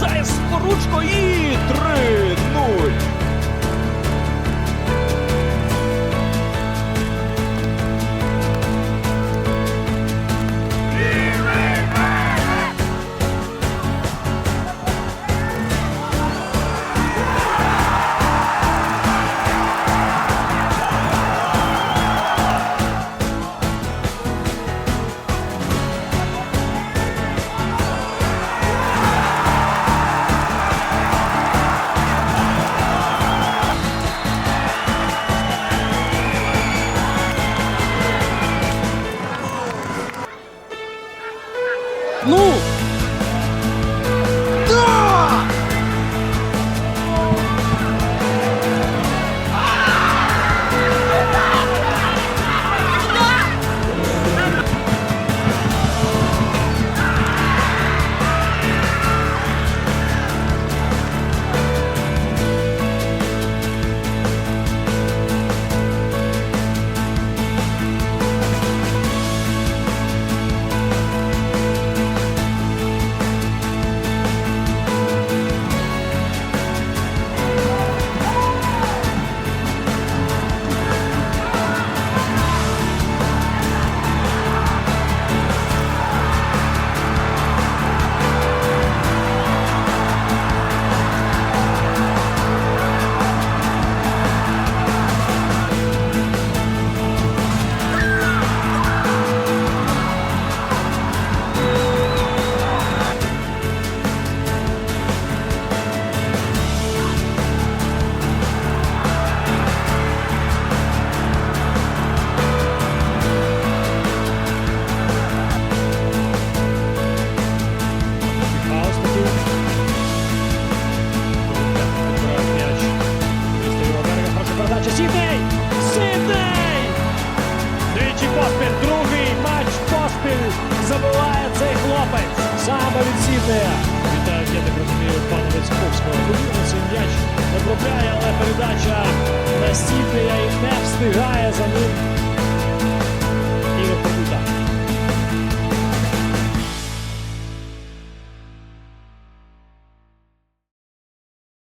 Заєць з і 3-0. 怒！Вітаю, я так розумію, пана Вицьковського. Повільно цей м'яч не пробляє, але передача настільки і не встигає за ним